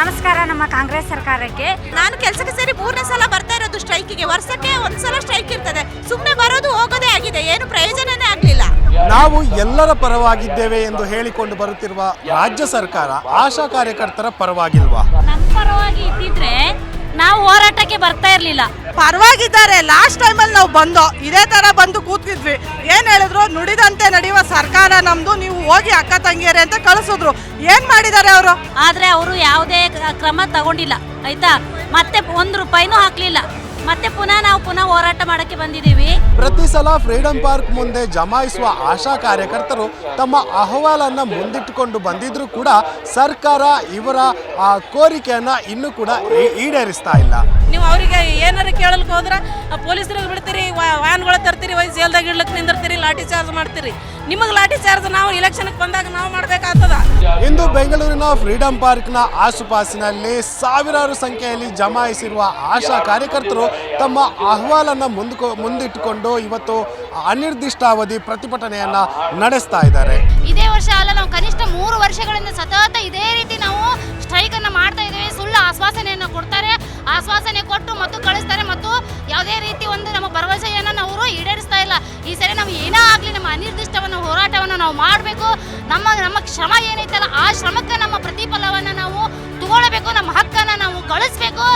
ನಮಸ್ಕಾರ ನಮ್ಮ ಕಾಂಗ್ರೆಸ್ ಸರ್ಕಾರಕ್ಕೆ. ನಾನು ಕೆಲಸಕ್ಕೆ ಸೇರಿ ಮೂರನೇ ಸಲ ಬರ್ತಾ ಇರೋದು ಸ್ಟ್ರೈಕಿಗೆ ವರ್ಷಕ್ಕೆ ಒಂದ್ಸಲ ಸ್ಟ್ರೈಕ್ ಇರ್ತದೆ. ಸುಮ್ಮನೆ ಬರೋದು ಹೋಗೋದೇ ಆಗಿದೆ. ಏನು ಪ್ರಯೋಜನನೇ ಆಗ್ಲಿಲ್ಲ. ನಾವು ಎಲ್ಲರ ಪರವಾಗಿದ್ದೇವೆ ಎಂದು ಹೇಳಿಕೊಂಡು ಬರುತ್ತಿರುವ ರಾಜ್ಯ ಸರ್ಕಾರ ಆಶಾ ಕಾರ್ಯಕರ್ತರ ಪರವಾಗಿಲ್ವಾ? ನಮ್ಮ ಪರವಾಗಿ ಇದ್ದಿದ್ರೆ ನಾವು ಹೋರಾಟಕ್ಕೆ ಬರ್ತಾ ಇರಲಿಲ್ಲ. ಪರವಾಗಿದ್ದಾರೆ. ಲಾಸ್ಟ್ ಟೈಮಲ್ಲಿ ನಾವು ಬಂದೋ ಇದೇ ತರ ಬಂದು ಕೂತಿದ್ವಿ ಏನು ಹೇಳಿದ್ರು? ನುಡಿದಂತೆ ನಡೆಯುವ ಸರ್ಕಾರ ನಮ್ದು ನೀವು ಹೋಗಿ ಅಕ್ಕ ತಂಗಿಯರೇ ಅಂತ ಕಳಿಸಿದ್ರು. ಏನು ಮಾಡಿದ್ದಾರೆ ಅವರು? ಆದ್ರೆ ಅವರು ಯಾವುದೇ ಕ್ರಮ ತಗೊಂಡಿಲ್ಲ ಆಯ್ತಾ? ಮತ್ತೆ ಒಂದು ರೂಪಾಯಿನೂ ಹಾಕ್ಲಿಲ್ಲ. ಮತ್ತೆ ಪುನಃ ನಾವು ಪುನಃ ಹೋರಾಟ ಮಾಡಕ್ಕೆ ಬಂದಿದ್ದೀವಿ. ಪ್ರತಿ ಸಲ ಫ್ರೀಡಂ ಪಾರ್ಕ್ ಮುಂದೆ ಜಮಾಯಿಸುವ ಆಶಾ ಕಾರ್ಯಕರ್ತರು ತಮ್ಮ ಅಹವಾಲನ್ನ ಮುಂದಿಟ್ಟುಕೊಂಡು ಬಂದಿದ್ರು ಕೂಡ ಸರ್ಕಾರ ಇವರ, ಆ, ಕೋರಿಕೆಯನ್ನ ಇನ್ನೂ ಕೂಡ ಈಡೇರಿಸ್ತಾ ಇಲ್ಲ. ನೀವು ಅವರಿಗೆ ಏನಾರು ಕೇಳಲಿಕ್ಕೆ ಹೋದ್ರೆ ಪೊಲೀಸರಿಗೆ ಬಿಡ್ತೀರಿ ವ್ಯಾನ್ಗಳು ತರ್ತೀರಿ ವೈ ಜೇಲ್ದಾಗ ಇಡ್ಲಕ್ಕೆ ನಿಂದಿರ್ತೀರಿ ಲಾಠಿ ಚಾರ್ಜ್ ಮಾಡ್ತೀರಿ. ನಿಮಗೆ ಲಾಠಿ ಚಾರ್ಜ್ ನಾವು ಇಲೆಕ್ಷನ್ಗೆ ಬಂದಾಗ ನಾವು ಮಾಡಬೇಕಾಗ್ತದ? ಇಂದು ಬೆಂಗಳೂರಿನ ಫ್ರೀಡಂ ಪಾರ್ಕ್ನ ಆಸುಪಾಸಿನಲ್ಲಿ ಸಾವಿರಾರು ಸಂಖ್ಯೆಯಲ್ಲಿ ಜಮಾಯಿಸಿರುವ ಆಶಾ ಕಾರ್ಯಕರ್ತರು ತಮ್ಮ ಅಹವಾಲನ್ನ ಮುಂದಕ್ಕೆ ಮುಂದಿಟ್ಟುಕೊಂಡು ಇವತ್ತು ಅನಿರ್ದಿಷ್ಟಾವಧಿ ಪ್ರತಿಭಟನೆಯನ್ನ ನಡೆಸ್ತಾ ಇದ್ದಾರೆ. ಇದೇ ವರ್ಷ ಅಲ್ಲ ನಾವು ಕನಿಷ್ಠ ಮೂರು ವರ್ಷಗಳಿಂದ ಸತತ ಇದೇ ರೀತಿ ನಾವು ಸ್ಟ್ರೈಕ್ ಅನ್ನ ಮಾಡ್ತಾ ಇದ್ದೇವೆ. ಸುಳ್ಳು ಆಶ್ವಾಸನೆಯನ್ನ ಕೊಡ್ತಾರೆ. ಆಶ್ವಾಸನೆ ಕೊಟ್ಟು ಮತ್ತು ಕಳಿಸ್ತಾರೆ ಮತ್ತು ಯಾವುದೇ ರೀತಿ ಒಂದು ನಮ್ಮ ಭರವಸೆಯನ್ನು ಅವರು ಈಡೇರಿಸ್ತಾ ಇಲ್ಲ. ಈ ಸರಿ ನಾವು ಏನೇ ಆಗಲಿ ನಮ್ಮ ಅನಿರ್ದಿಷ್ಟವನ್ನು ಹೋರಾಟವನ್ನು ನಾವು ಮಾಡಬೇಕು. ನಮ್ಮ ನಮ್ಮ ಶ್ರಮ ಏನೈತಲ್ಲ, ಆ ಶ್ರಮಕ್ಕೆ ನಮ್ಮ ಪ್ರತಿಫಲವನ್ನು ನಾವು ತಗೊಳ್ಬೇಕು. ನಮ್ಮ ಹಕ್ಕನ್ನು ನಾವು ಕಳಿಸ್ಬೇಕು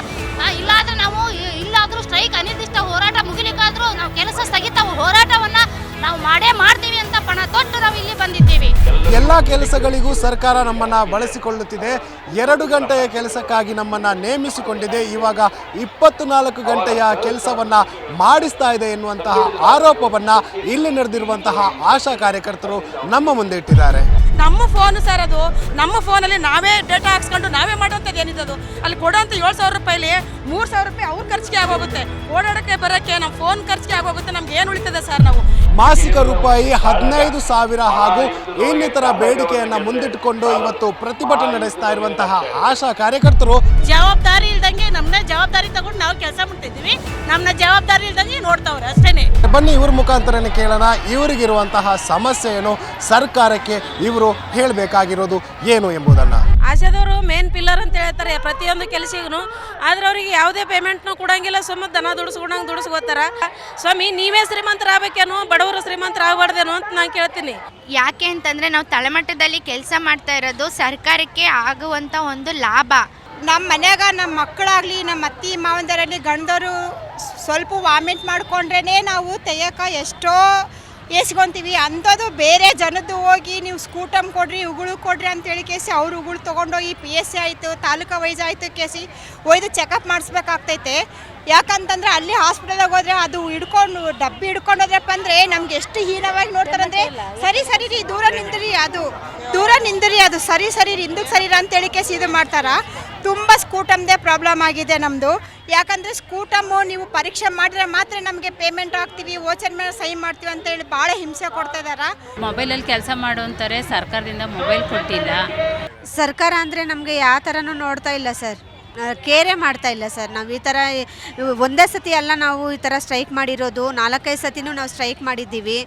ಇಲ್ಲಾದ್ರೆ ನಾವು, ಇಲ್ಲಾದರೂ ಸ್ಟ್ರೈಕ್, ಅನಿರ್ದಿಷ್ಟ ಹೋರಾಟ ಮುಗಿಲಿಕ್ಕಾದರೂ ನಾವು ಕೆಲಸ ಸ್ಥಗಿತ ಹೋರಾಟವನ್ನು ನಾವು ಮಾಡೇ ಮಾಡ್ತೀವಿ ಅಂತ ಪಣ ತೊಟ್ಟು ನಾವು ಇಲ್ಲಿ ಬಂದಿದ್ದೀವಿ ಎಲ್ಲ ಕೆಲಸಗಳಿಗೂ ಸರ್ಕಾರ ನಮ್ಮನ್ನು ಬಳಸಿಕೊಳ್ಳುತ್ತಿದೆ. ಎರಡು ಗಂಟೆಯ ಕೆಲಸಕ್ಕಾಗಿ ನಮ್ಮನ್ನು ನೇಮಿಸಿಕೊಂಡಿದೆ. ಇವಾಗ ಇಪ್ಪತ್ತು ನಾಲ್ಕು ಗಂಟೆಯ ಕೆಲಸವನ್ನು ಮಾಡಿಸ್ತಾ ಇದೆ ಎನ್ನುವಂತಹ ಆರೋಪವನ್ನು ಇಲ್ಲಿ ನಡೆದಿರುವಂತಹ ಆಶಾ ಕಾರ್ಯಕರ್ತರು ನಮ್ಮ ಮುಂದೆ ಇಟ್ಟಿದ್ದಾರೆ. ನಮ್ಮ ಫೋನ್ ಸರ್ ಅದು. ನಮ್ಮ ಫೋನಲ್ಲಿ ನಾವೇ ಡೇಟಾ ಹಾಕ್ಸ್ಕೊಂಡು ನಾವೇ ಮಾಡೋಂಥದ್ದು ಏನಿದೆ ಅಲ್ಲಿ ಕೊಡೋಂಥ ಏಳು ಸಾವಿರ ರೂಪಾಯಿಲಿ ಮೂರು ಸಾವಿರ ರೂಪಾಯಿ ಅವ್ರ ಖರ್ಚಿಗೆ ಆಗೋಗುತ್ತೆ. ಓಡಾಡೋಕ್ಕೆ ಬರೋಕ್ಕೆ ನಮ್ಮ ಫೋನ್ ಖರ್ಚಿಗೆ ಆಗೋಗುತ್ತೆ. ನಮ್ಗೆ ಏನು ಉಳಿತದೆ ಸರ್ ನಾವು? ಮಾಸಿಕ ರೂಪಾಯಿ ಹದಿನೈದು ಸಾವಿರ ಹಾಗೂ ಇನ್ನಿತರ ಬೇಡಿಕೆಯನ್ನು ಮುಂದಿಟ್ಟುಕೊಂಡು ಇವತ್ತು ಪ್ರತಿಭಟನೆ ನಡೆಸ್ತಾ ಇರುವಂತಹ ಆಶಾ ಕಾರ್ಯಕರ್ತರು. ಜವಾಬ್ದಾರಿ ಇಲ್ದಂಗೆ ನಮ್ಮನ್ನ ಜವಾಬ್ದಾರಿ ತಗೊಂಡು ನಾವು ಕೆಲಸ ಮಾಡ್ತಿದ್ದೀವಿ. ನಮ್ಮನ್ನ ಜವಾಬ್ದಾರಿ ಇಲ್ದಂಗೆ ಬನ್ನಿ ಇವ್ರ ಮುಖಾಂತರನೇ ಕೇಳೋಣ. ಇವರಿಗಿರುವಂತಹ ಸಮಸ್ಯೆ ಏನು? ಸರ್ಕಾರಕ್ಕೆ ಇವರು ಹೇಳಬೇಕಾಗಿರೋದು ಏನು ಎಂಬುದನ್ನು. ಆಶಾದವರು ಮೇನ್ ಪಿಲ್ಲರ್ ಅಂತ ಹೇಳ್ತಾರೆ ಪ್ರತಿಯೊಂದು ಕೆಲಸಿಗೂ ಆದ್ರೆ ಅವರಿಗೆ ಯಾವುದೇ ಪೇಮೆಂಟ್ನು ಕೊಡಂಗಿಲ್ಲ ಸುಮ್ಮ ದನ ದುಡಿಸ್ಕೊಂಡಂಗೆ ದುಡಿಸ್ಕೋತಾರ. ಸ್ವಾಮಿ ನೀವೇ ಶ್ರೀಮಂತರಾಗಬೇಕೇನೋ? ಬಡವರು ಶ್ರೀಮಂತರಾಗಬಾರ್ದೇನೋ ಅಂತ ನಾನು ಕೇಳ್ತೀನಿ. ಯಾಕೆ ಅಂತಂದರೆ ನಾವು ತಳಮಟ್ಟದಲ್ಲಿ ಕೆಲಸ ಮಾಡ್ತಾ ಇರೋದು ಸರ್ಕಾರಕ್ಕೆ ಆಗುವಂಥ ಒಂದು ಲಾಭ. ನಮ್ಮ ಮನೆಯಾಗ ನಮ್ಮ ಮಕ್ಕಳಾಗಲಿ ನಮ್ಮ ಅತ್ತಿ ಮಾವಂದರಲ್ಲಿ ಗಂಡದರು ಸ್ವಲ್ಪ ವಾಮಿಟ್ ಮಾಡಿಕೊಂಡ್ರೇ ನಾವು ತೆಯ್ಯಕ ಎಷ್ಟೋ ಎಸ್ಕೊಂತೀವಿ ಅಂಥದ್ದು ಬೇರೆ ಜನದ್ದು ಹೋಗಿ ನೀವು ಸ್ಕೂಟಮ್ ಕೊಡ್ರಿ, ಉಗುಳು ಕೊಡ್ರಿ ಅಂತೇಳಿ ಕೇಸಿ ಅವ್ರು ಉಗುಳು ತೊಗೊಂಡೋಗಿ ಪಿ ಎಸ್ ಸಿ ಆಯಿತು, ತಾಲೂಕಾ ವೈಸ್ ಆಯಿತು ಕೇಸಿ ಒಯ್ದು ಚೆಕಪ್ ಮಾಡಿಸ್ಬೇಕಾಗ್ತೈತೆ. ಯಾಕಂತಂದ್ರೆ ಅಲ್ಲಿ ಹಾಸ್ಪಿಟಲ್ಗೆ ಹೋದ್ರೆ ಅದು ಹಿಡ್ಕೊಂಡು ಡಬ್ಬಿ ಹಿಡ್ಕೊಂಡು ಹೋದ್ರಪ್ಪ ಅಂದ್ರೆ ನಮ್ಗೆ ಎಷ್ಟು ಹೀನವಾಗಿ ನೋಡ್ತಾರಂದ್ರೆ ಸರಿ ಸರಿ ರೀ ದೂರ ನಿಂದ್ರಿ ಅದು ದೂರ ನಿಂದ್ರಿ ಅದು ಸರಿ ಸರಿ ರೀ ಹಿಂದಕ್ಕೆ ಸರಿ ಅಂತೇಳಿ ಕೇಸ್ ಇದು ಮಾಡ್ತಾರ? ತುಂಬ ಸ್ಕೂಟಮ್ದೇ ಪ್ರಾಬ್ಲಮ್ ಆಗಿದೆ ನಮ್ಮದು ಯಾಕಂದರೆ ಸ್ಕೂಟಮ್ಮು ನೀವು ಪರೀಕ್ಷೆ ಮಾಡಿದ್ರೆ ಮಾತ್ರ ನಮಗೆ ಪೇಮೆಂಟ್ ಹಾಕ್ತೀವಿ ಓಚನ್ ಮೇಲೆ ಸೈನ್ ಮಾಡ್ತೀವಿ ಅಂತ ಹೇಳಿ ಭಾಳ ಹಿಂಸೆ ಕೊಡ್ತಾ ಇದಾರ? ಮೊಬೈಲಲ್ಲಿ ಕೆಲಸ ಮಾಡುವಂತಾರೆ ಸರ್ಕಾರದಿಂದ ಮೊಬೈಲ್ ಕೊಟ್ಟಿಲ್ಲ. ಸರ್ಕಾರ ಅಂದರೆ ನಮಗೆ ಯಾವ ಥರನೂ ನೋಡ್ತಾ ಇಲ್ಲ ಸರ್. ಕೇರೇ ಮಾಡ್ತಾ ಇಲ್ಲ ಸರ್. ನಾವು ಈ ಥರ ಒಂದೇ ಸತಿ ಅಲ್ಲ ನಾವು ಈ ಥರ ಸ್ಟ್ರೈಕ್ ಮಾಡಿರೋದು, ನಾಲ್ಕೈದು ಸತಿನೂ ನಾವು ಸ್ಟ್ರೈಕ್ ಮಾಡಿದ್ದೀವಿ.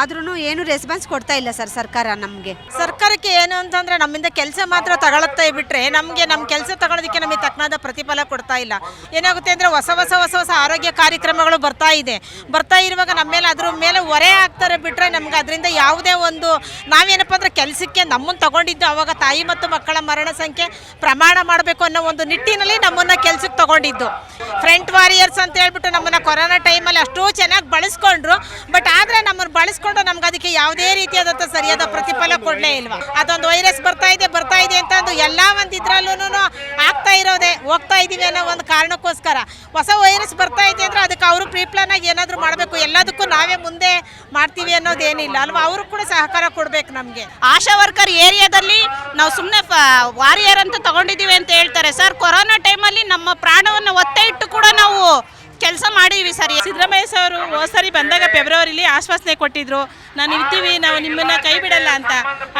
ಆದ್ರೂ ಏನು ರೆಸ್ಪಾನ್ಸ್ ಕೊಡ್ತಾ ಇಲ್ಲ ಸರ್ ಸರ್ಕಾರ ನಮಗೆ. ಸರ್ಕಾರಕ್ಕೆ ಏನು ಅಂತಂದ್ರೆ ನಮ್ಮಿಂದ ಕೆಲಸ ಮಾತ್ರ ತಗೊಳುತ್ತೆ ಬಿಟ್ಟರೆ ನಮಗೆ ನಮ್ಮ ಕೆಲಸ ತಗೊಳೋದಕ್ಕೆ ನಮಗೆ ತಕ್ಕನಾದ ಪ್ರತಿಫಲ ಕೊಡ್ತಾ ಇಲ್ಲ. ಏನಾಗುತ್ತೆ ಅಂದ್ರೆ ಹೊಸ ಹೊಸ ಹೊಸ ಹೊಸ ಆರೋಗ್ಯ ಕಾರ್ಯಕ್ರಮಗಳು ಬರ್ತಾ ಇದೆ. ಬರ್ತಾ ಇರುವಾಗ ನಮ್ಮ ಮೇಲೆ ಅದ್ರ ಮೇಲೆ ಹೊರೆ ಆಗ್ತಾರೆ ಬಿಟ್ರೆ ನಮ್ಗೆ ಅದರಿಂದ ಯಾವುದೇ ಒಂದು ನಾವೇನಪ್ಪ ಅಂದ್ರೆ ಕೆಲಸಕ್ಕೆ ನಮ್ಮನ್ನು ತಗೊಂಡಿದ್ದು ಅವಾಗ ತಾಯಿ ಮತ್ತು ಮಕ್ಕಳ ಮರಣ ಸಂಖ್ಯೆ ಪ್ರಮಾಣ ಮಾಡಬೇಕು ಅನ್ನೋ ಒಂದು ನಿಟ್ಟಿನಲ್ಲಿ ನಮ್ಮನ್ನ ಕೆಲ್ಸಕ್ಕೆ ತಗೊಂಡಿದ್ದು. ಫ್ರಂಟ್ ವಾರಿಯರ್ಸ್ ಅಂತ ಹೇಳ್ಬಿಟ್ಟು ನಮ್ಮನ್ನ ಕೊರೋನಾ ಟೈಮಲ್ಲಿ ಅಷ್ಟು ಚೆನ್ನಾಗಿ ಬಳಸ್ಕೊಂಡ್ರು ಬಟ್ ಆದ್ರೆ ನಮ್ಮನ್ನು ಬಳಸ್ಕೊಂಡು ನಮ್ಗೆ ಅದಕ್ಕೆ ಯಾವುದೇ ರೀತಿಯಾದಂಥ ಸರಿಯಾದ ಪ್ರತಿಫಲ ಕೊಡಲೇ ಇಲ್ವಾ. ಅದೊಂದು ವೈರಸ್ ಬರ್ತಾ ಇದೆ ಬರ್ತಾ ಇದೆ ಅಂತ ಅಂದು ಎಲ್ಲ ಒಂದು ಇದ್ರಲ್ಲೂ ಆಗ್ತಾ ಇರೋದೆ, ಹೋಗ್ತಾ ಇದ್ದೀವಿ ಅನ್ನೋ ಒಂದು ಕಾರಣಕ್ಕೋಸ್ಕರ. ಹೊಸ ವೈರಸ್ ಬರ್ತಾ ಇದೆ ಅಂದ್ರೆ ಅದಕ್ಕೆ ಅವರು ಪ್ರೀಪ್ಲಾನ್ ಆಗಿ ಏನಾದರೂ ಮಾಡಬೇಕು, ಎಲ್ಲದಕ್ಕೂ ನಾವೇ ಮುಂದೆ ಮಾಡ್ತೀವಿ ಅನ್ನೋದೇನಿಲ್ಲ. ಅಲ್ವಾ? ಅವರು ಕೂಡ ಸಹಕಾರ ಕೊಡ್ಬೇಕು ನಮಗೆ. ಆಶಾ ವರ್ಕರ್ ಏರಿಯಾದಲ್ಲಿ ನಾವು ಸುಮ್ಮನೆ ವಾರಿಯರ್ ಅಂತ ತಗೊಂಡಿದ್ದೀವಿ ಅಂತ ಹೇಳ್ತಾರೆ. ಸರ್ ಕೊರೋನಾ ಟೈಮಲ್ಲಿ ನಮ್ಮ ಪ್ರಾಣವನ್ನು ಒತ್ತೆ ಇಟ್ಟು ಕೂಡ ನಾವು ಕೆಲಸ ಮಾಡೀವಿ ಸರಿ. ಸಿದ್ದರಾಮಯ್ಯ ಸರ್ ಹೋದ ಸರಿ ಬಂದಾಗ ಫೆಬ್ರವರಿಲಿ ಆಶ್ವಾಸನೆ ಕೊಟ್ಟಿದ್ರು. ನಾನು ಇರ್ತೀವಿ, ನಾವು ನಿಮ್ಮನ್ನ ಕೈ ಬಿಡಲ್ಲ ಅಂತ.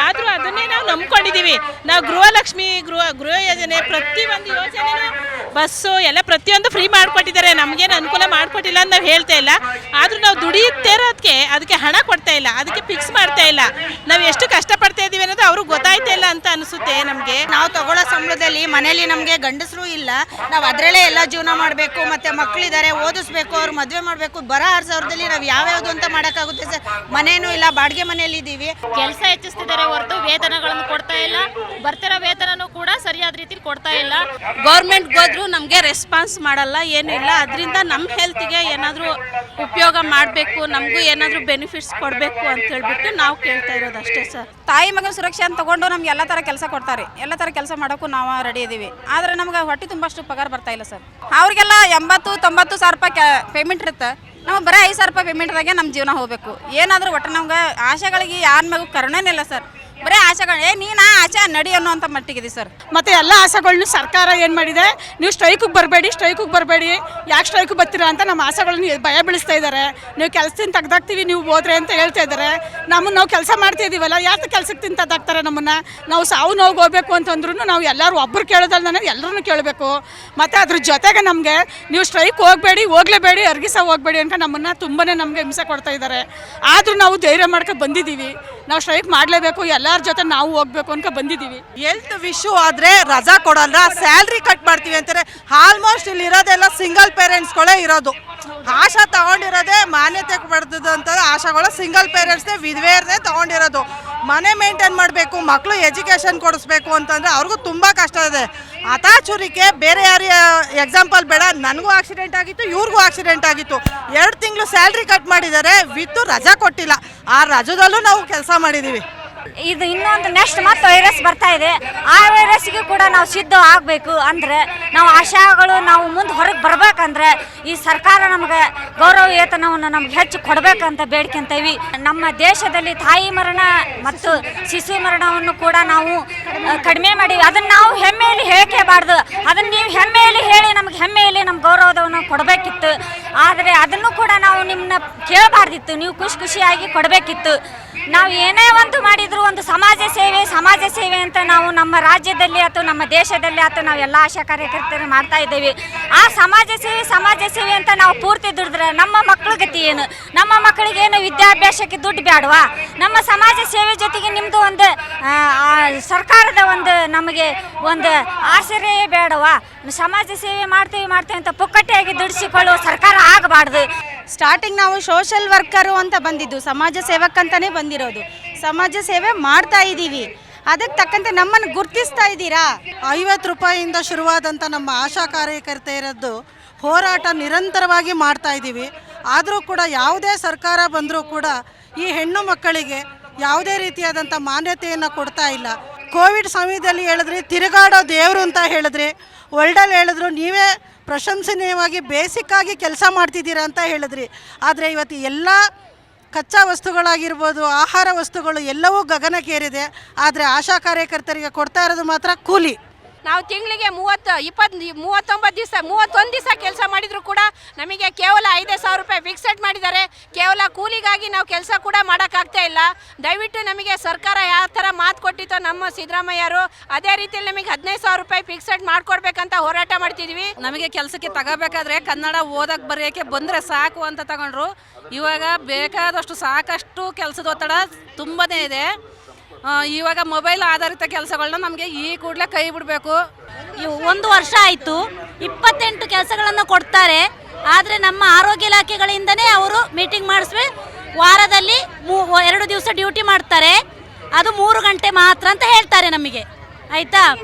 ಆದರೂ ಅದನ್ನೇ ನಾವು ನಂಬ್ಕೊಂಡಿದ್ದೀವಿ ನಾವು ಗೃಹಲಕ್ಷ್ಮಿ ಗೃಹ ಗೃಹ ಯೋಜನೆ ಪ್ರತಿ ಒಂದು ಯೋಜನೆನೂ ಬಸ್ಸು ಎಲ್ಲ ಪ್ರತಿಯೊಂದು ಫ್ರೀ ಮಾಡಿಕೊಟ್ಟಿದ್ದಾರೆ. ನಮಗೇನು ಅನುಕೂಲ ಮಾಡಿಕೊಟ್ಟಿಲ್ಲ ಅಂತ ನಾವು ಹೇಳ್ತಾ ಇಲ್ಲ. ಆದರೂ ನಾವು ದುಡಿಯುತ್ತೆ ಇರೋದಕ್ಕೆ ಅದಕ್ಕೆ ಹಣ ಕೊಡ್ತಾ ಇಲ್ಲ. ಅದಕ್ಕೆ ಫಿಕ್ಸ್ ಮಾಡ್ತಾ ಇಲ್ಲ. ನಾವು ಎಷ್ಟು ಕಷ್ಟಪಡ್ತಾ ಇದ್ದೀವಿ ಅನ್ನೋದು ಅವ್ರಿಗೆ ಗೊತ್ತಾಯ್ತಾ ಇಲ್ಲ ಅಂತ ಅನಿಸುತ್ತೆ ನಮಗೆ. ನಾವು ತಗೊಳ್ಳೋ ಸಂಬಳದಲ್ಲಿ ಮನೇಲಿ ನಮಗೆ ಗಂಡಸರು ಇಲ್ಲ. ನಾವು ಅದರಲ್ಲೇ ಎಲ್ಲ ಜೀವನ ಮಾಡಬೇಕು ಮತ್ತು ಮಕ್ಕಳಿದ್ದಾರೆ ಓದಿಸ್ಬೇಕು ಅವ್ರು ಮದುವೆ ಮಾಡಬೇಕು ಬರ ಆರು ಸಾವಿರದಲ್ಲಿ ನಾವು ಯಾವ್ಯಾವುದು ಅಂತ ಮಾಡೋಕ್ಕಾಗುತ್ತೆ ಸರ್. ಮನೇನೂ ಇಲ್ಲ ಬಾಡಿಗೆ ಮನೆಯಲ್ಲಿ ಇದ್ದೀವಿ ಕೆಲಸ ಹೆಚ್ಚಿಸ್ತಿದ್ದಾರೆ ಹೊರತು ವೇತನಗಳನ್ನು ಕೊಡ್ತಾ ಇಲ್ಲ. ಬರ್ತಿರೋ ವೇತನನೂ ಕೂಡ ಸರಿಯಾದ ರೀತಿಲಿ ಕೊಡ್ತಾ ಇಲ್ಲ. ಗೌರ್ಮೆಂಟ್ಗೆ ನಮಗೆ ರೆಸ್ಪಾನ್ಸ್ ಮಾಡಲ್ಲ, ಏನೂ ಇಲ್ಲ. ಅದರಿಂದ ನಮ್ಮ ಹೆಲ್ತಿಗೆ ಏನಾದರೂ ಉಪಯೋಗ ಮಾಡಬೇಕು, ನಮಗೂ ಏನಾದರೂ ಬೆನಿಫಿಟ್ಸ್ ಕೊಡಬೇಕು ಅಂತ ಹೇಳ್ಬಿಟ್ಟು ನಾವು ಕೇಳ್ತಾ ಇರೋದು ಅಷ್ಟೇ ಸರ್. ತಾಯಿ ಮಗನ ಸುರಕ್ಷೆ ಅಂತ ತಗೊಂಡು ನಮ್ಗೆ ಎಲ್ಲ ಥರ ಕೆಲಸ ಕೊಡ್ತಾರೆ. ಎಲ್ಲ ಥರ ಕೆಲಸ ಮಾಡೋಕ್ಕೂ ನಾವು ರೆಡಿ ಇದ್ದೀವಿ ಆದರೆ ನಮ್ಗೆ ಹೊಟ್ಟೆ ತುಂಬಷ್ಟು ಪಗಾರ ಬರ್ತಾ ಇಲ್ಲ ಸರ್. ಅವ್ರಿಗೆಲ್ಲ ಎಂಬತ್ತು, ತೊಂಬತ್ತು ಸಾವಿರ ರೂಪಾಯಿ ಪೇಮೆಂಟ್ ಇರುತ್ತೆ. ನಾವು ಬರೀ ಐದು ಸಾವಿರ ರೂಪಾಯಿ ಪೇಮೆಂಟ್ದಾಗೆ ನಮ್ಮ ಜೀವನ ಹೋಗಬೇಕು. ಏನಾದರೂ ಒಟ್ಟು ನಮ್ಗೆ ಆಶೆಗಳಿಗೆ ಯಾರ ಮಗು ಕರುಣೆನೇ ಇಲ್ಲ ಸರ್. ಬರೀ ಆಶೆಗಳು. ಏ, ನೀನಾ ಆಶೆ ನಡಿ ಅನ್ನೋಂಥ ಮಟ್ಟಿಗಿದೆ ಸರ್. ಮತ್ತೆ ಎಲ್ಲ ಆಸೆಗಳ್ನು ಸರ್ಕಾರ ಏನು ಮಾಡಿದೆ? ನೀವು ಸ್ಟ್ರೈಕಿಗೆ ಬರಬೇಡಿ ಸ್ಟ್ರೈಕಿಗೆ ಬರಬೇಡಿ. ಯಾಕೆ ಸ್ಟ್ರೈಕ್ ಬರ್ತೀರಾ ಅಂತ ನಮ್ಮ ಆಸೆಗಳನ್ನ ಭಯ ಬೀಳಿಸ್ತಾ ಇದ್ದಾರೆ. ನೀವು ಕೆಲಸದಿಂದ ತೆಗ್ದಾಕ್ತೀವಿ, ನೀವು ಹೋದ್ರೆ ಅಂತ ಹೇಳ್ತಾ ಇದ್ದಾರೆ. ನಮ್ಮನ್ನು ನಾವು ಕೆಲಸ ಮಾಡ್ತಾ ಇದೀವಲ್ಲ ಯಾಕೆ ಕೆಲಸಕ್ಕೆ ತಿಂದು ತೆಗ್ದಾಕ್ತಾರೆ ನಮ್ಮನ್ನು? ನಾವು ಸಾವು ನೋವು ಹೋಗ್ಬೇಕು ಅಂತಂದ್ರೂ ನಾವು ಎಲ್ಲರೂ ಒಬ್ಬರು ಕೇಳೋದಲ್ಲ ಎಲ್ಲರೂ ಕೇಳಬೇಕು. ಮತ್ತು ಅದ್ರ ಜೊತೆಗೆ ನಮಗೆ ನೀವು ಸ್ಟ್ರೈಕ್ ಹೋಗಬೇಡಿ, ಹೋಗ್ಲೇಬೇಡಿ, ಅರ್ಗಿಸ ಹೋಗಬೇಡಿ ಅಂತ ನಮ್ಮನ್ನು ತುಂಬಾ ನಮಗೆ ಹಿಂಸೆ ಕೊಡ್ತಾ ಇದ್ದಾರೆ. ಆದರೂ ನಾವು ಧೈರ್ಯ ಮಾಡ್ಕೊ ಬಂದಿದ್ದೀವಿ. ನಾವು ಸ್ಟ್ರೈಕ್ ಮಾಡಲೇಬೇಕು, ಎಲ್ಲರ ಜೊತೆ ನಾವು ಹೋಗ್ಬೇಕು ಅಂತ ಬಂದಿದ್ದೀವಿ. ಹೆಲ್ತ್ ವಿಶ್ಯೂ ಆದ್ರೆ ರಜಾ ಕೊಡಲ್ಲ, ಸ್ಯಾಲ್ರಿ ಕಟ್ ಮಾಡ್ತೀವಿ ಅಂತಾರೆ. ಆಲ್ಮೋಸ್ಟ್ ಇಲ್ಲಿ ಇರೋದೆಲ್ಲ ಸಿಂಗಲ್ ಪೇರೆಂಟ್ಸ್ಗಳೇ ಇರೋದು. ಆಶಾ ತಗೊಂಡಿರೋದೇ ಮಾನ್ಯತೆ ಆಶಾಗಳು ಸಿಂಗಲ್ ಪೇರೆಂಟ್ಸ್ನೇ ವಿಧವೆಯರ್ನೇ ತೊಗೊಂಡಿರೋದು. ಮನೆ ಮೇಂಟೈನ್ ಮಾಡಬೇಕು ಮಕ್ಕಳು ಎಜುಕೇಷನ್ ಕೊಡಿಸ್ಬೇಕು ಅಂತಂದರೆ ಅವ್ರಿಗೂ ತುಂಬ ಕಷ್ಟ ಇದೆ. ಹತಾಚುರಿಕೆ ಬೇರೆ ಯಾರ ಎಕ್ಸಾಂಪಲ್ ಬೇಡ, ನನಗೂ ಆಕ್ಸಿಡೆಂಟ್ ಆಗಿತ್ತು, ಇವ್ರಿಗೂ ಆಕ್ಸಿಡೆಂಟ್ ಆಗಿತ್ತು. ಎರಡು ತಿಂಗಳು ಸ್ಯಾಲ್ರಿ ಕಟ್ ಮಾಡಿದ್ದಾರೆ, ವಿತ್ತು ರಜಾ ಕೊಟ್ಟಿಲ್ಲ. ಆ ರಜದಲ್ಲೂ ನಾವು ಕೆಲಸ ಮಾಡಿದ್ದೀವಿ ಇದು ಇನ್ನೊಂದು ನೆಕ್ಸ್ಟ್ ಮತ್ತೆ ವೈರಸ್ ಬರ್ತಾ ಇದೆ. ಆ ವೈರಸ್ಗೆ ಕೂಡ ನಾವು ಸಿದ್ಧ ಆಗಬೇಕು ಅಂದ್ರೆ ನಾವು ಆಶಾಗಳು ನಾವು ಮುಂದೆ ಹೊರಗೆ ಬರ್ಬೇಕಂದ್ರೆ ಈ ಸರ್ಕಾರ ನಮಗೆ ಗೌರವ ವೇತನವನ್ನು ನಮ್ಗೆ ಹೆಚ್ಚು ಕೊಡಬೇಕಂತ ಬೇಡ್ಕೊಂತೀವಿ ನಮ್ಮ ದೇಶದಲ್ಲಿ ತಾಯಿ ಮರಣ ಮತ್ತು ಶಿಶು ಮರಣವನ್ನು ಕೂಡ ನಾವು ಕಡಿಮೆ ಮಾಡೀವಿ. ಅದನ್ನ ನಾವು ಹೆಮ್ಮೆಯಲ್ಲಿ ಹೇಳ್ಕೇಬಾರ್ದು ಅದನ್ನ ನೀವು ಹೆಮ್ಮೆಯಲ್ಲಿ ಹೇಳಿ ನಮ್ಗೆ ಹೆಮ್ಮೆಯಲ್ಲಿ ನಮ್ಮ ಗೌರವವನ್ನು ಕೊಡಬೇಕಿತ್ತು. ಆದರೆ ಅದನ್ನು ಕೂಡ ನಾವು ನಿಮ್ಮನ್ನ ಕೇಳಬಾರ್ದಿತ್ತು. ನೀವು ಖುಷಿ ಖುಷಿಯಾಗಿ ಕೊಡಬೇಕಿತ್ತು. ನಾವು ಏನೇ ಒಂದು ಮಾಡಿದ್ರು ಒಂದು ಸಮಾಜ ಸೇವೆ ಸಮಾಜ ಸೇವೆ ಅಂತ ನಾವು ನಮ್ಮ ರಾಜ್ಯದಲ್ಲಿ ಅಥವಾ ನಮ್ಮ ದೇಶದಲ್ಲಿ ಅಥವಾ ನಾವು ಎಲ್ಲ ಆಶಾ ಕಾರ್ಯಕರ್ತರು ಮಾಡ್ತಾ ಇದ್ದೇವೆ. ಆ ಸಮಾಜ ಸೇವೆ ಸಮಾಜ ಸೇವೆ ಅಂತ ನಾವು ಪೂರ್ತಿ ದುಡಿದ್ರೆ ನಮ್ಮ ಮಕ್ಕಳ ಗತಿ ಏನು? ನಮ್ಮ ಮಕ್ಕಳಿಗೆ ಏನು ವಿದ್ಯಾಭ್ಯಾಸಕ್ಕೆ ದುಡ್ಡು ಬೇಡವಾ ನಮ್ಮ ಸಮಾಜ ಸೇವೆ ಜೊತೆಗೆ ನಿಮ್ಮದು ಒಂದು ಸರ್ಕಾರದ ಒಂದು ನಮಗೆ ಒಂದು ಆಶ್ರಯ ಬೇಡವಾ? ಸಮಾಜ ಸೇವೆ ಮಾಡ್ತೀವಿ ಮಾಡ್ತೀವಿ ಅಂತ ಪುಕ್ಕಟ್ಟೆಯಾಗಿ ದುಡಿಸಿಕೊಳ್ಳುವ ಸರ್ಕಾರ ಆಗಬಾರ್ದು. ಸ್ಟಾರ್ಟಿಂಗ್ ನಾವು ಸೋಷಲ್ ವರ್ಕರು ಅಂತ ಬಂದಿದ್ದು. ಸಮಾಜ ಸೇವಕ್ಕಂತಲೇ ಬಂದಿರೋದು. ಸಮಾಜ ಸೇವೆ ಮಾಡ್ತಾ ಇದ್ದೀವಿ. ಅದಕ್ಕೆ ತಕ್ಕಂತೆ ನಮ್ಮನ್ನು ಗುರ್ತಿಸ್ತಾ ಇದ್ದೀರಾ? ಐವತ್ತು ರೂಪಾಯಿಯಿಂದ ಶುರುವಾದಂಥ ನಮ್ಮ ಆಶಾ ಕಾರ್ಯಕರ್ತೆಯರದ್ದು ಹೋರಾಟ ನಿರಂತರವಾಗಿ ಮಾಡ್ತಾ ಇದ್ದೀವಿ. ಆದರೂ ಕೂಡ ಯಾವುದೇ ಸರ್ಕಾರ ಬಂದರೂ ಕೂಡ ಈ ಹೆಣ್ಣು ಮಕ್ಕಳಿಗೆ ಯಾವುದೇ ರೀತಿಯಾದಂಥ ಮಾನ್ಯತೆಯನ್ನು ಕೊಡ್ತಾ ಇಲ್ಲ. ಕೋವಿಡ್ ಸಮಯದಲ್ಲಿ ಹೇಳಿದ್ರೆ ತಿರುಗಾಡೋ ದೇವರು ಅಂತ ಹೇಳಿದ್ರಿ ವರ್ಲ್ಡಲ್ಲಿ ಹೇಳಿದ್ರು, ನೀವೇ ಪ್ರಶಂಸನೀಯವಾಗಿ ಬೇಸಿಕ್ಕಾಗಿ ಕೆಲಸ ಮಾಡ್ತಿದ್ದೀರಾ ಅಂತ ಹೇಳಿದ್ರಿ. ಆದರೆ ಇವತ್ತು ಎಲ್ಲ ಕಚ್ಚಾ ವಸ್ತುಗಳಾಗಿರ್ಬೋದು, ಆಹಾರ ವಸ್ತುಗಳು ಎಲ್ಲವೂ ಗಗನಕ್ಕೇರಿದೆ. ಆದರೆ ಆಶಾ ಕಾರ್ಯಕರ್ತರಿಗೆ ಕೊಡ್ತಾ ಇರೋದು ಮಾತ್ರ ಕೂಲಿ. ನಾವು ತಿಂಗಳಿಗೆ ಮೂವತ್ತು, ಇಪ್ಪತ್ತು ಮೂವತ್ತೊಂಬತ್ತು ದಿವಸ, ಮೂವತ್ತೊಂದು ದಿವಸ ಕೆಲಸ ಮಾಡಿದರೂ ಕೂಡ ನಮಗೆ ಕೇವಲ ಐದೇ ಸಾವಿರ ರೂಪಾಯಿ ಫಿಕ್ಸೆಡ್ ಮಾಡಿದ್ದಾರೆ. ಕೇವಲ ಕೂಲಿಗಾಗಿ ನಾವು ಕೆಲಸ ಕೂಡ ಮಾಡೋಕ್ಕಾಗ್ತಾ ಇಲ್ಲ. ದಯವಿಟ್ಟು ನಮಗೆ ಸರ್ಕಾರ ಯಾವ ಥರ ಮಾತು ಕೊಟ್ಟಿತ್ತೋ ನಮ್ಮ ಸಿದ್ದರಾಮಯ್ಯರು, ಅದೇ ರೀತಿಯಲ್ಲಿ ನಮಗೆ ಹದಿನೈದು ಸಾವಿರ ರೂಪಾಯಿ ಫಿಕ್ಸೆಡ್ ಮಾಡಿಕೊಡ್ಬೇಕಂತ ಹೋರಾಟ ಮಾಡ್ತಿದ್ವಿ. ನಮಗೆ ಕೆಲಸಕ್ಕೆ ತಗೋಬೇಕಾದ್ರೆ ಕನ್ನಡ ಓದಕ್ಕೆ ಬರೆಯೋಕ್ಕೆ ಬಂದರೆ ಸಾಕು ಅಂತ ತಗೊಂಡ್ರು. ಇವಾಗ ಬೇಕಾದಷ್ಟು ಸಾಕಷ್ಟು ಕೆಲಸದ ಒತ್ತಡ ತುಂಬನೇ ಇದೆ. ಇವಾಗ ಮೊಬೈಲ್ ಆಧಾರಿತ ಕೆಲಸಗಳನ್ನ ನಮಗೆ ಈ ಕೂಡಲೇ ಕೈ ಬಿಡಬೇಕು. ಒಂದು ವರ್ಷ ಆಯಿತು. ಇಪ್ಪತ್ತೆಂಟು ಕೆಲಸಗಳನ್ನು ಕೊಡ್ತಾರೆ. ಆದರೆ ನಮ್ಮ ಆರೋಗ್ಯ ಇಲಾಖೆಗಳಿಂದನೇ ಅವರು ಮೀಟಿಂಗ್ ಮಾಡಿಸ್ವಿ. ವಾರದಲ್ಲಿ ಮೂ, ಎರಡು ದಿವಸ ಡ್ಯೂಟಿ ಮಾಡ್ತಾರೆ. ಅದು ಮೂರು ಗಂಟೆ ಮಾತ್ರ ಅಂತ ಹೇಳ್ತಾರೆ ನಮಗೆ. ಆಯಿತಾ?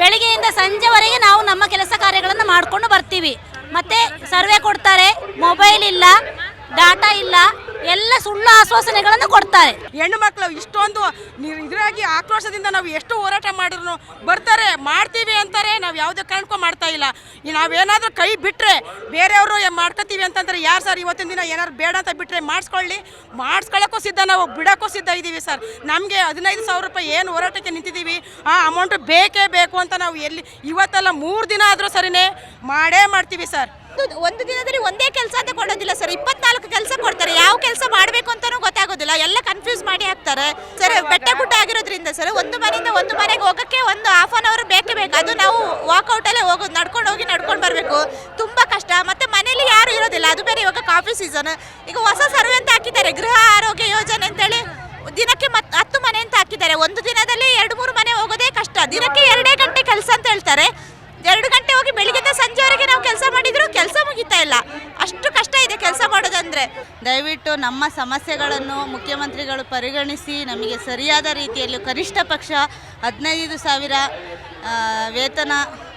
ಬೆಳಿಗ್ಗೆಯಿಂದ ಸಂಜೆವರೆಗೆ ನಾವು ನಮ್ಮ ಕೆಲಸ ಕಾರ್ಯಗಳನ್ನು ಮಾಡಿಕೊಂಡು ಬರ್ತೀವಿ. ಮತ್ತು ಸರ್ವೆ ಕೊಡ್ತಾರೆ. ಮೊಬೈಲ್ ಇಲ್ಲ ಡಾಟಾ ಇಲ್ಲ. ಎಲ್ಲ ಸುಳ್ಳು ಆಶ್ವಾಸನೆಗಳನ್ನು ಕೊಡ್ತಾರೆ. ಹೆಣ್ಣು ಮಕ್ಕಳು ಇಷ್ಟೊಂದು ಇದ್ರಾಗಿ ಆಕ್ರೋಶದಿಂದ ನಾವು ಎಷ್ಟು ಹೋರಾಟ ಮಾಡಿದ್ರು ಬರ್ತಾರೆ, ಮಾಡ್ತೀವಿ ಅಂತಾರೆ, ನಾವು ಯಾವುದೇ ಕಾರಣಕ್ಕೂ ಮಾಡ್ತಾ ಇಲ್ಲ. ನಾವೇನಾದರೂ ಕೈ ಬಿಟ್ಟರೆ ಬೇರೆಯವರು ಮಾಡ್ಕೋತೀವಿ ಅಂತಂದ್ರೆ ಯಾರು ಸರ್ ಇವತ್ತಿನ ದಿನ ಏನಾದ್ರು ಬೇಡ ಅಂತ ಬಿಟ್ಟರೆ ಮಾಡಿಸ್ಕೊಳ್ಳಿ. ಮಾಡಿಸ್ಕೊಳ್ಳೋಕ್ಕೂ ಸಿದ್ಧ, ನಾವು ಬಿಡೋಕ್ಕೂ ಸಿದ್ಧ ಇದ್ದೀವಿ ಸರ್. ನಮಗೆ ಹದಿನೈದು ಸಾವಿರ ರೂಪಾಯಿ ಏನು ಹೋರಾಟಕ್ಕೆ ನಿಂತಿದ್ದೀವಿ ಆ ಅಮೌಂಟ್ ಬೇಕೇ ಬೇಕು ಅಂತ ನಾವು ಎಲ್ಲಿ ಇವತ್ತೆಲ್ಲ ಮೂರು ದಿನ ಆದರೂ ಸರಿನೇ ಮಾಡೇ ಮಾಡ್ತೀವಿ ಸರ್. ಒಂದು ಒಂದು ದಿನದಲ್ಲಿ ಒಂದೇ ಕೆಲಸ ಅಂತ ಕೊಡೋದಿಲ್ಲ ಸರ್. ಇಪ್ಪತ್ನಾಲ್ಕು ಕೆಲಸ ಕೊಡ್ತಾರೆ. ಯಾವ ಕೆಲಸ ಮಾಡಬೇಕು ಅಂತಾನೂ ಗೊತ್ತಾಗೋದಿಲ್ಲ. ಎಲ್ಲ ಕನ್ಫ್ಯೂಸ್ ಮಾಡಿ ಹಾಕ್ತಾರೆ. ಸರ್ ಬೆಟ್ಟ ಗುಡ್ಡ ಆಗಿರೋದ್ರಿಂದ ಸರ್ ಒಂದು ಮನೆಯಿಂದ ಒಂದು ಮನೆಗೆ ಹೋಗಕ್ಕೆ ಒಂದು ಹಾಫ್ ಆನ್ ಅವರ್ ಬೇಕೇ ಬೇಕು. ಅದು ನಾವು ವಾಕ್ಔಟ್ ಅಲ್ಲೇ ಹೋಗೋದು ನಡ್ಕೊಂಡು ಹೋಗಿ ನಡ್ಕೊಂಡು ಬರಬೇಕು. ತುಂಬಾ ಕಷ್ಟ. ಮತ್ತೆ ಮನೇಲಿ ಯಾರು ಇರೋದಿಲ್ಲ. ಅದು ಬೇರೆ ಇವಾಗ ಕಾಫಿ ಸೀಸನ್ ಈಗ ಹೊಸ ಸರ್ವೆ ಅಂತ ಹಾಕಿದ್ದಾರೆ. ಗೃಹ ಆರೋಗ್ಯ ಯೋಜನೆ ಅಂತೇಳಿ ದಿನಕ್ಕೆ ಮತ್ ಹತ್ತು ಮನೆ ಅಂತ ಹಾಕಿದ್ದಾರೆ. ಒಂದು ದಿನದಲ್ಲಿ ಎರಡು ಮೂರು ಮನೆ ಹೋಗೋದೇ ಕಷ್ಟ. ದಿನಕ್ಕೆ ಎರಡೇ ಗಂಟೆ ಕೆಲಸ ಅಂತ ಹೇಳ್ತಾರೆ. ಎರಡು ಗಂಟೆ ಹೋಗಿ ಬೆಳಿಗ್ಗೆ ಸಂಜೆವರೆಗೆ ನಾವು ದಯವಿಟ್ಟು ನಮ್ಮ ಸಮಸ್ಯೆಗಳನ್ನು ಮುಖ್ಯಮಂತ್ರಿಗಳು ಪರಿಗಣಿಸಿ ನಮಗೆ ಸರಿಯಾದ ರೀತಿಯಲ್ಲಿ ಕನಿಷ್ಠ ಪಕ್ಷ ಹದಿನೈದು ಸಾವಿರ ವೇತನ